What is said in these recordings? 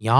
야.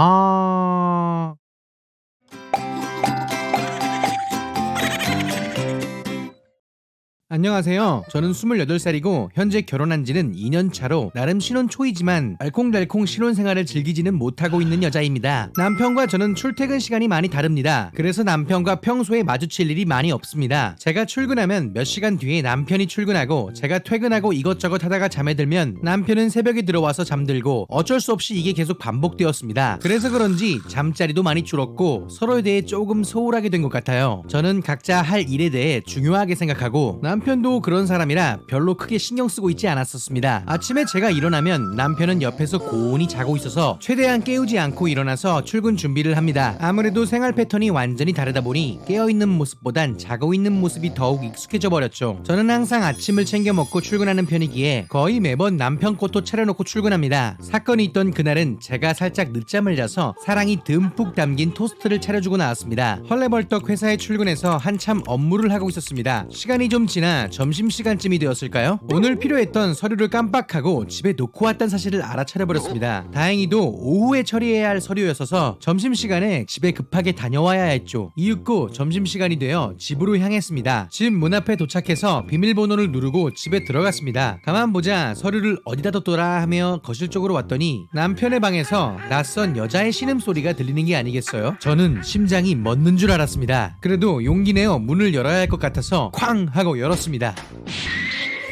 안녕하세요. 저는 28살이고 현재 결혼한 지는 2년 차로 나름 신혼 초이지만 알콩달콩 신혼 생활을 즐기지는 못하고 있는 여자입니다. 남편과 저는 출퇴근 시간이 많이 다릅니다. 그래서 남편과 평소에 마주칠 일이 많이 없습니다. 제가 출근하면 몇 시간 뒤에 남편이 출근하고 제가 퇴근하고 이것저것 하다가 잠에 들면 남편은 새벽에 들어와서 잠들고 어쩔 수 없이 이게 계속 반복되었습니다. 그래서 그런지 잠자리도 많이 줄었고 서로에 대해 조금 소홀하게 된 것 같아요. 저는 각자 할 일에 대해 중요하게 생각하고 남 편도 그런 사람이라 별로 크게 신경 쓰고 있지 않았었습니다. 아침에 제가 일어나면 남편은 옆에서 고온히 자고 있어서 최대한 깨우지 않고 일어나서 출근 준비를 합니다. 아무래도 생활 패턴이 완전히 다르다 보니 깨어있는 모습보단 자고 있는 모습이 더욱 익숙해져 버렸죠. 저는 항상 아침을 챙겨 먹고 출근하는 편이기에 거의 매번 남편 것도 차려놓고 출근합니다. 사건이 있던 그날은 제가 살짝 늦잠을 자서 사랑이 듬뿍 담긴 토스트를 차려주고 나왔습니다. 헐레벌떡 회사에 출근해서 한참 업무를 하고 있었습니다. 시간이 좀 지나 점심시간쯤이 되었을까요? 오늘 필요했던 서류를 깜빡하고 집에 놓고 왔다는 사실을 알아차려버렸습니다. 다행히도 오후에 처리해야 할 서류였어서 점심시간에 집에 급하게 다녀와야 했죠. 이윽고 점심시간이 되어 집으로 향했습니다. 집 문 앞에 도착해서 비밀번호를 누르고 집에 들어갔습니다. 가만 보자 서류를 어디다 뒀더라 하며 거실 쪽으로 왔더니 남편의 방에서 낯선 여자의 신음소리가 들리는 게 아니겠어요? 저는 심장이 멎는 줄 알았습니다. 그래도 용기 내어 문을 열어야 할 것 같아서 쾅 하고 열었습니다.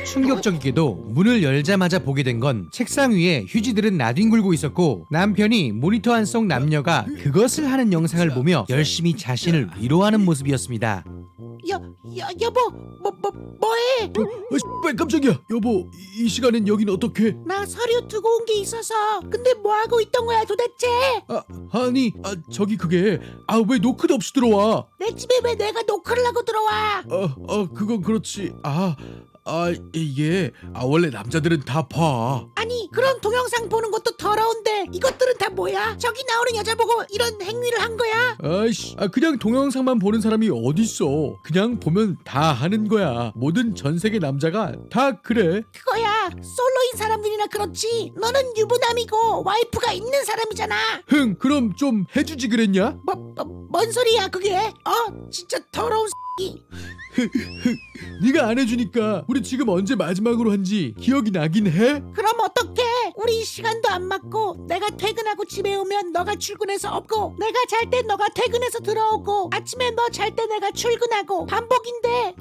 충격적이게도 문을 열자마자 보게 된 건 책상 위에 휴지들은 나뒹굴고 있었고 남편이 모니터 안 속 남녀가 그것을 하는 영상을 보며 열심히 자신을 위로하는 모습이었습니다. 여, 여, 여보, 뭐, 뭐, 뭐 해? 어, 깜짝이야 여보 이, 이 시간엔 여긴 어떻게 나 서류 두고 온 게 있어서. 근데 뭐 하고 있던 거야 도대체? 아 아니 아 저기 그게 아 왜 노크도 없이 들어와 내 집에 왜 내가 노크를 하고 들어와? 어, 어 그건 그렇지 아, 아 이게 아 원래 남자들은 다 봐 아니, 그런 동영상 보는 것도 더러운데 이것들은 다 뭐야? 저기 나오는 여자 보고 이런 행위를 한 거야? 아이씨 아 그냥 동영상만 보는 사람이 어딨어 그냥 보면 다 하는 거야 모든 전 세계 남자가 다 그래 그거야. 솔로 인 사람들이나 그렇지. 너는 유부남이고 와이프가 있는 사람이잖아. 흥 그럼 좀 해주지 그랬냐 뭐, 뭐, 뭔 소리야 그게? 어? 진짜 더러운 새끼. 네가 안 해주니까 우리 지금 언제 마지막으로 한지 기억이 나긴 해 그럼 어떡해? 우리 시간도 안 맞고 내가 퇴근하고 집에 오면 너가 출근해서 없고 내가 잘 때 너가 퇴근해서 들어오고 아침에 너 잘 때 내가 출근하고 반복인데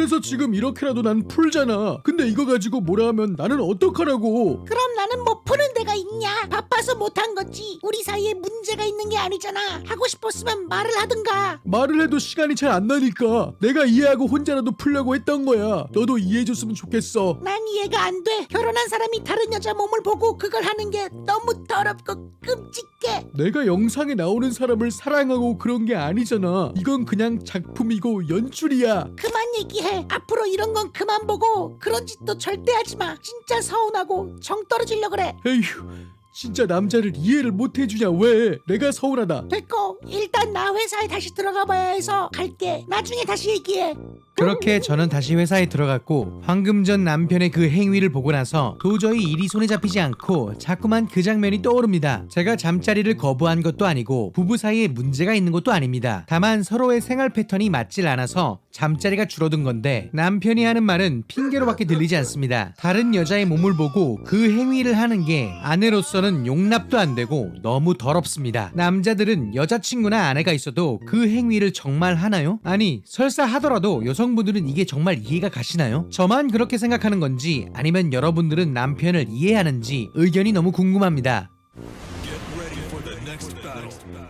그래서 지금 이렇게라도 난 풀잖아. 근데 이거 가지고 뭐라 하면 나는 어떡하라고. 그럼 나는 뭐 푸는 데가 있냐 바빠서 못한 거지 우리 사이에 문제가 있는 게 아니잖아 하고 싶었으면 말을 하든가 말을 해도 시간이 잘 안 나니까 내가 이해하고 혼자라도 풀려고 했던 거야. 너도 이해해줬으면 좋겠어. 난 이해가 안 돼 결혼한 사람이 다른 여자 몸을 보고 그걸 하는 게 너무 더럽고 끔찍해 내가 영상에 나오는 사람을 사랑하고 그런 게 아니잖아. 이건 그냥 작품이고 연출이야. 그만 얘기해. 앞으로 이런 건 그만 보고 그런 짓도 절대 하지 마. 진짜 서운하고 정 떨어지려 그래. 에휴, 진짜 남자를 이해를 못 해주냐 왜? 내가 서운하다. 됐고 일단 나 회사에 다시 들어가 봐야 해서 갈게. 나중에 다시 얘기해. 그렇게 저는 다시 회사에 들어갔고 방금 전 남편의 그 행위를 보고 나서 도저히 일이 손에 잡히지 않고 자꾸만 그 장면이 떠오릅니다. 제가 잠자리를 거부한 것도 아니고 부부 사이에 문제가 있는 것도 아닙니다. 다만 서로의 생활 패턴이 맞질 않아서 잠자리가 줄어든 건데 남편이 하는 말은 핑계로밖에 들리지 않습니다. 다른 여자의 몸을 보고 그 행위를 하는 게 아내로서는 용납도 안 되고 너무 더럽습니다. 남자들은 여자친구나 아내가 있어도 그 행위를 정말 하나요? 아니 설사 하더라도 여성 분들은 이게 정말 이해가 가시나요? 저만 그렇게 생각하는 건지 아니면 여러분들은 남편을 이해하는지 의견이 너무 궁금합니다.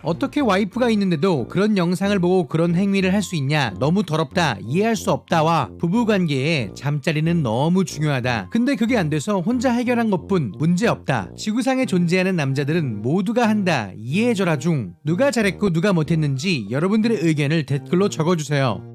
어떻게 와이프가 있는데도 그런 영상을 보고 그런 행위를 할 수 있냐? 너무 더럽다. 이해할 수 없다와 부부 관계에 잠자리는 너무 중요하다. 근데 그게 안 돼서 혼자 해결한 것뿐 문제 없다. 지구상에 존재하는 남자들은 모두가 한다. 이해해줘라 중. 누가 잘했고 누가 못했는지 여러분들의 의견을 댓글로 적어주세요.